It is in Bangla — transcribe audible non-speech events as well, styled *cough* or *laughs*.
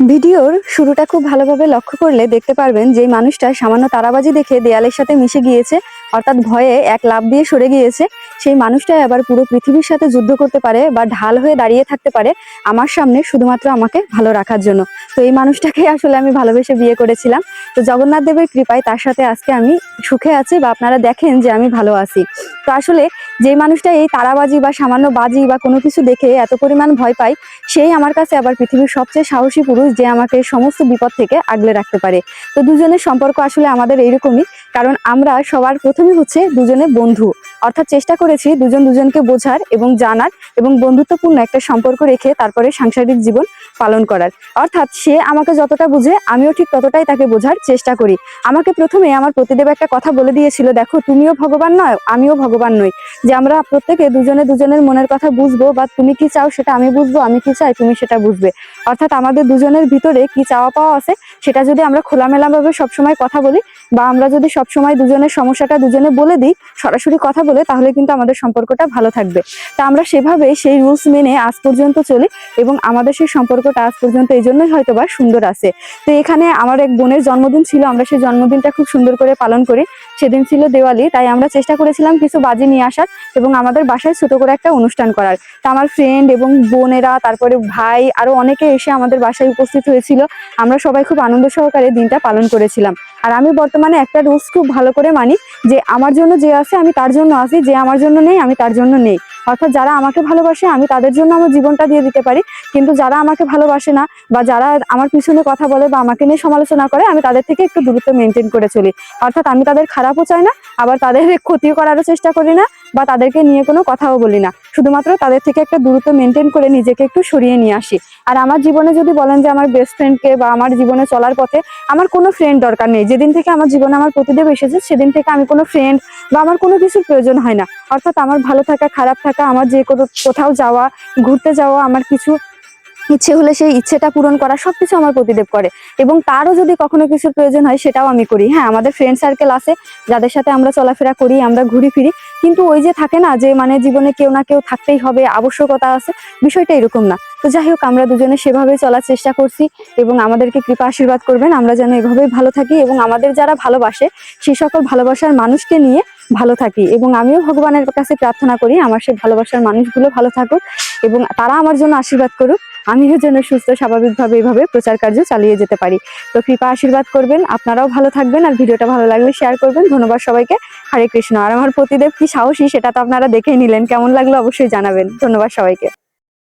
ভিডিওর শুরুটা খুব ভালোভাবে লক্ষ্য করলে দেখতে পারবেন যে মানুষটা সামান্য তারাবাজি দেখে দেয়ালের সাথে মিশে গিয়েছে, অর্থাৎ ভয়ে এক লাভ দিয়ে সরে গিয়েছে। সেই মানুষটাই আবার পুরো পৃথিবীর সাথে যুদ্ধ করতে পারে বা ঢাল হয়ে দাঁড়িয়ে থাকতে পারে আমার সামনে শুধুমাত্র আমাকে ভালো রাখার জন্য। তো এই মানুষটাকে আসলে আমি ভালোবেসে বিয়ে করেছিলাম। তো জগন্নাথ দেবের কৃপায় তার সাথে আজকে আমি সুখে আছি বা আপনারা দেখেন যে আমি ভালো আছি। তো আসলে যেই মানুষটা এই তারাবাজি বা সামান্য বাজি বা কোনো কিছু দেখে এত পরিমাণ ভয় পায়, সেই আমার কাছে আবার পৃথিবীর সবচেয়ে সাহসী পুরুষ যে আমাকে সমস্ত বিপদ থেকে আগলে রাখতে পারে। তো দুজনের সম্পর্ক আসলে আমাদের এইরকমই। কারণ আমরা সবার প্রথমে হচ্ছে দুজনে বন্ধু। অর্থাৎ চেষ্টা করেছি দুজন দুজনকে বোঝার এবং জানার এবং বন্ধুত্বপূর্ণ একটা সম্পর্ক রেখে তারপরে সাংসারিক জীবন পালন করার। অর্থাৎ সে আমাকে যতটা বুঝে, আমিও ঠিক ততটাই তাকে বোঝার চেষ্টা করি। আমাকে প্রথমে আমার প্রতিদেব একটা কথা বলে দিয়েছিল, দেখো, তুমিও ভগবান নয়, আমিও ভগবান নই। যে আমরা প্রত্যেকে দুজনে দুজনের মনের কথা বুঝব, বা তুমি কি চাও সেটা আমি বুঝব, আমি কি চাই তুমি সেটা বুঝবে। অর্থাৎ আমাদের দুজনের ভিতরে কি চাওয়া পাওয়া আছে, সেটা যদি আমরা খোলামেলা ভাবে সবসময় কথা বলি, বা আমরা যদি সবসময় দুজনের সমস্যাটা দুজনে বলে দিই, সরাসরি কথা বলে তাহলে কিন্তু আমাদের সম্পর্কটা ভালো থাকবে। তা আমরা সেভাবে সেই রুলস মেনে আজ পর্যন্ত চলি এবং আমাদের সেই সম্পর্কটা আজ পর্যন্ত এই জন্যই হয়তো বা সুন্দর আছে। তো এখানে আমার এক বোনের জন্মদিন ছিল, আমরা সেই জন্মদিনটা খুব সুন্দর করে পালন করি। সেদিন ছিল দেওয়ালি, তাই আমরা চেষ্টা করেছিলাম কিছু বাজি নিয়ে আসার এবং আমাদের বাসায় ছোট করে একটা অনুষ্ঠান করার। তা আমার ফ্রেন্ড এবং বোনেরা, তারপরে ভাই, আরও অনেকে এসে আমাদের বাসায় উপস্থিত হয়েছিল। আমরা সবাই খুব আনন্দ সহকারে দিনটা পালন করেছিলাম। আর আমি বর্তমানে একটা রুলস খুব ভালো করে মানি যে আমার জন্য যে আছে আমি তার জন্য আছি, যে আমার জন্য নেই, আমি তার জন্য নেই। অর্থাৎ যারা আমাকে ভালোবাসে, আমি তাদের জন্য আমার জীবনটা দিয়ে দিতে পারি। কিন্তু যারা আমাকে ভালোবাসে না, বা যারা আমার পিছনে কথা বলে বা আমাকে নিয়ে সমালোচনা করে, আমি তাদের থেকে একটু দূরত্ব মেনটেন করে চলি। অর্থাৎ আমি তাদের খারাপও চাই না, আবার তাদের *laughs* ক্ষতিও করারও চেষ্টা করি না, বা তাদেরকে নিয়ে কোনো কথাও বলি না। শুধুমাত্র তাদের থেকে একটা দূরত্ব মেনটেন করে নিজেকে একটু সরিয়ে নিয়ে আসি। আর আমার জীবনে যদি বলেন যে আমার বেস্ট ফ্রেন্ডকে বা আমার জীবনে চলার পথে আমার কোনো ফ্রেন্ড দরকার নেই, যেদিন থেকে আমার জীবনে আমার প্রতিদেব এসেছে, সেদিন থেকে আমি কোনো ফ্রেন্ড বা আমার কোনো কিছুর প্রয়োজন হয় না। অর্থাৎ আমার ভালো থাকা, খারাপ থাকা আমার যে কোথাও যাওয়া, ঘুরতে যাওয়া, আমার কিছু ইচ্ছে হলে সেই ইচ্ছেটা পূরণ করা সবকিছু আমার প্রতিদেব করে। এবং তারও যদি কখনো কিছুর প্রয়োজন হয়, সেটাও আমি করি। হ্যাঁ আমাদের ফ্রেন্ড সার্কেল আছে, যাদের সাথে আমরা চলাফেরা করি, আমরা ঘুরি ফিরি। কিন্তু ওই যে থাকে না, যে মানে জীবনে কেউ না কেউ থাকতেই হবে, আবশ্যকতা আছে, বিষয়টা এরকম না। তো যাই হোক, আমরা দুজনে সেভাবেই চলার চেষ্টা করছি এবং আমাদেরকে কৃপা আশীর্বাদ করবেন। আমরা যেন এভাবেই ভালো থাকি এবং আমাদের যারা ভালোবাসে সেই সকল ভালোবাসার মানুষকে নিয়ে ভালো থাকি এবং আমিও ভগবানের কাছে প্রার্থনা করি, আমার সেই ভালোবাসার মানুষগুলো ভালো থাকুক এবং তারা আমার জন্য আশীর্বাদ করুক, আমিও যেন সুস্থ, স্বাভাবিকভাবে এইভাবে প্রচার কার্য চালিয়ে যেতে পারি। তো কৃপা আশীর্বাদ করবেন, আপনারাও ভালো থাকবেন আর ভিডিওটা ভালো লাগলে শেয়ার করবেন। ধন্যবাদ সবাইকে। হরে কৃষ্ণ। আর আমার প্রতিদেব কি সাহসী সেটা তো আপনারা দেখেই নিলেন, কেমন লাগল অবশ্যই জানাবেন। ধন্যবাদ সবাইকে।